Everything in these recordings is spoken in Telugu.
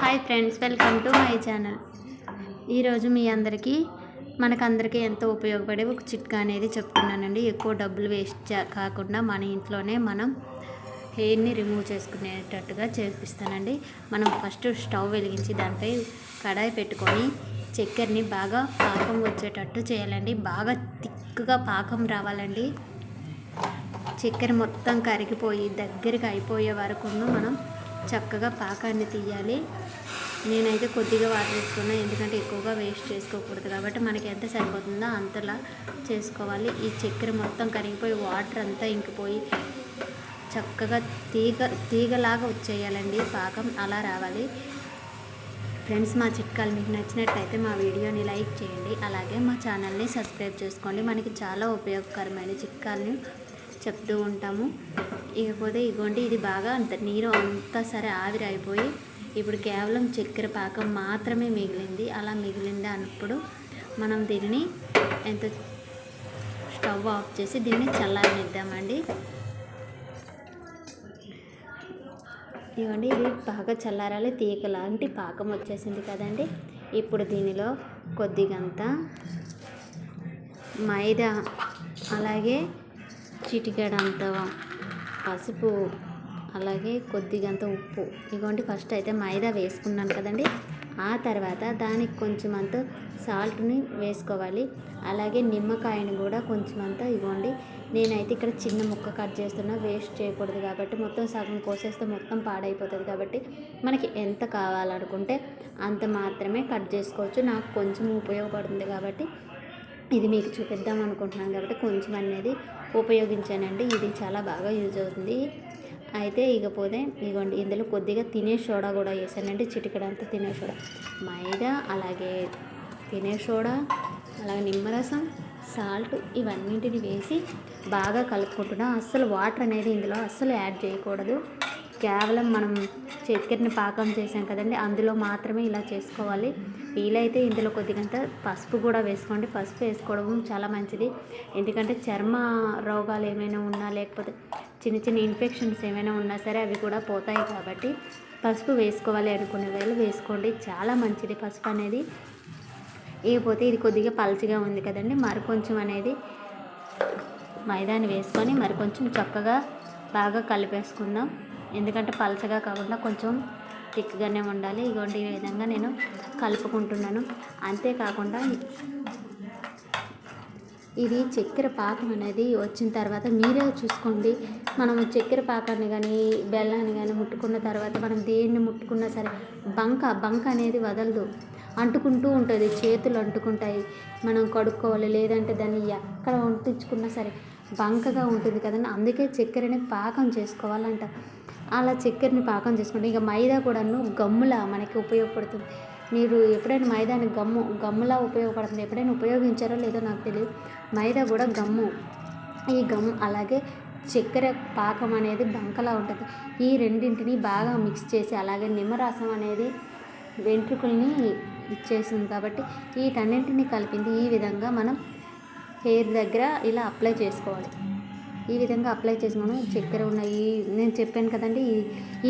Hi friends welcome to my channel. ఈరోజు మీ అందరికీ మనకందరికీ ఎంతో ఉపయోగపడే ఒక చిట్కా అనేది చెప్తున్నానండి. ఎక్కువ డబ్బులు వేస్ట్ కాకుండా మన ఇంట్లోనే మనం హెయిర్ని రిమూవ్ చేసుకునేటట్టుగా చేపిస్తానండి. మనం ఫస్ట్ స్టవ్ వెలిగించి దానిపై కడాయి పెట్టుకొని చక్కెరని బాగా పాకం వచ్చేటట్టు చేయాలండి. బాగా తిక్కుగా పాకం రావాలండి. చక్కెర మొత్తం కరిగిపోయి దగ్గరికి అయిపోయే వరకు మనం చక్కగా పాకాన్ని తీయాలి. నేనైతే కొద్దిగా వాటర్ వేసుకున్నా ఎందుకంటే ఎక్కువగా వేస్ట్ చేసుకోకూడదు కాబట్టి మనకి ఎంత సరిపోతుందో అంతలా చేసుకోవాలి. ఈ చక్కెర మొత్తం కరిగిపోయి వాటర్ అంతా ఇంకిపోయి చక్కగా తీగ తీగలాగా వచ్చేయాలండి పాకం. అలా రావాలి. ఫ్రెండ్స్ మా చిట్కాలు మీకు నచ్చినట్లయితే మా వీడియోని లైక్ చేయండి. అలాగే మా ఛానల్ని సబ్స్క్రైబ్ చేసుకోండి. మనకి చాలా ఉపయోగకరమైన చిట్కాలని చెప్తూ ఉంటాము. ఇకపోతే ఇగోండి ఇది బాగా అంత నీరు అంతా సరే ఆవిరి అయిపోయి ఇప్పుడు కేవలం చక్కెర పాకం మాత్రమే మిగిలింది. అలా మిగిలింది అన్నప్పుడు మనం దీన్ని ఎంత స్టవ్ ఆఫ్ చేసి దీన్ని చల్లారనిద్దామండి. ఇవ్వండి ఇది బాగా చల్లారాలి. తీగ లాంటి పాకం వచ్చేసింది కదండి. ఇప్పుడు దీనిలో కొద్దిగంత మైదా అలాగే చిటికెడంత పసుపు అలాగే కొద్దిగంత ఉప్పు. ఇగోండి ఫస్ట్ అయితే మైదా వేసుకున్నాను కదండి. ఆ తర్వాత దానికి కొంచెం అంత సాల్ట్ని వేసుకోవాలి. అలాగే నిమ్మకాయని కూడా కొంచెం అంత ఇవ్వండి నేనైతే ఇక్కడ చిన్న ముక్క కట్ చేస్తున్నా. వేస్ట్ చేయకూడదు కాబట్టి మొత్తం సగం కోసేస్తే మొత్తం పాడైపోతుంది కాబట్టి మనకి ఎంత కావాలనుకుంటే అంత మాత్రమే కట్ చేసుకోవచ్చు. నాకు కొంచెం ఉపయోగపడుతుంది కాబట్టి ఇది మీకు చూపిద్దాం అనుకుంటున్నాను కాబట్టి కొంచెం అనేది ఉపయోగించానండి. ఇది చాలా బాగా యూజ్ అవుతుంది. అయితే ఇకపోతే ఇగోండి ఇందులో కొద్దిగా తినే సోడా కూడా వేసానండి. చిటికడంతా తినే సోడా. మైదా అలాగే తినే సోడా అలాగే నిమ్మరసం సాల్ట్ ఇవన్నింటిని వేసి బాగా కలుపుకుంటున్నాం. అస్సలు వాటర్ అనేది ఇందులో అస్సలు యాడ్ చేయకూడదు. కేవలం మనం చక్కెరని పాకం చేసాం కదండి అందులో మాత్రమే ఇలా చేసుకోవాలి. వీలైతే ఇందులో కొద్దిగంత పసుపు కూడా వేసుకోండి. పసుపు వేసుకోవడం చాలా మంచిది. ఎందుకంటే చర్మ రోగాలు ఏమైనా ఉన్నా లేకపోతే చిన్న చిన్న ఇన్ఫెక్షన్స్ ఏమైనా ఉన్నా సరే అవి కూడా పోతాయి కాబట్టి పసుపు వేసుకోవాలి అనుకునే వేళ వేసుకోండి. చాలా మంచిది పసుపు అనేది. ఇకపోతే ఇది కొద్దిగా పలచగా ఉంది కదండి మరి కొంచెం అనేది మైదాన్ని వేసుకొని మరి కొంచెం చక్కగా బాగా కలిపేసుకుందాం. ఎందుకంటే పలచగా కాకుండా కొంచెం థిక్గానే ఉండాలి. ఇగోండి ఈ విధంగా నేను కలుపుకుంటున్నాను. అంతేకాకుండా ఇది చక్కెర పాకం అనేది వచ్చిన తర్వాత మీరే చూసుకోండి. మనం చక్కెర పాకాన్ని కానీ బెల్లాన్ని కానీ ముట్టుకున్న తర్వాత మనం దేన్ని ముట్టుకున్నా సరే బంక బంక అనేది వదలదు. అంటుకుంటూ ఉంటుంది చేతులు అంటుకుంటాయి. మనం కడుక్కోవాలి లేదంటే దాన్ని ఎక్కడ వంటించుకున్నా సరే బంకగా ఉంటుంది కదండి. అందుకే చక్కెరని పాకం చేసుకోవాలంట. అలా చక్కెరని పాకం చేసుకుంటే ఇక మైదా కూడాను గమ్ములా మనకి ఉపయోగపడుతుంది. మీరు ఎప్పుడైనా మైదాని గమ్ము గమ్ములా ఉపయోగపడుతుంది. ఎప్పుడైనా ఉపయోగించారో లేదో నాకు తెలియదు. మైదా కూడా గమ్ము. ఈ గమ్ అలాగే చక్కెర పాకం అనేది బంకలా ఉంటుంది. ఈ రెండింటిని బాగా మిక్స్ చేసి అలాగే నిమ్మరసం అనేది వెంట్రుకల్ని ఇచ్చేసింది కాబట్టి వీటన్నింటిని కలిపింది ఈ విధంగా మనం హెయిర్ దగ్గర ఇలా అప్లై చేసుకోవాలి. ఈ విధంగా అప్లై చేసి మనం చక్కెర ఉన్న ఈ నేను చెప్పాను కదండి ఈ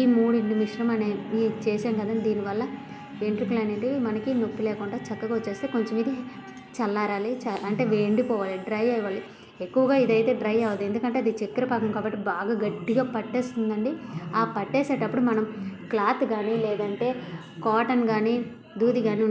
ఈ మూడింటి మిశ్రమం అనే ఈ చేసాం కదండి దీనివల్ల వెంట్రుకలు అనేటివి మనకి నొప్పి లేకుండా చక్కగా వచ్చేస్తే కొంచెం ఇది చల్లారాలి చ అంటే ఎండిపోవాలి డ్రై అవ్వాలి. ఎక్కువగా ఇదైతే డ్రై అవ్వదు. ఎందుకంటే అది చక్కెర పాకం కాబట్టి బాగా గట్టిగా పట్టేస్తుందండి. ఆ పట్టేసేటప్పుడు మనం క్లాత్ కానీ లేదంటే కాటన్ కానీ దూది కానీ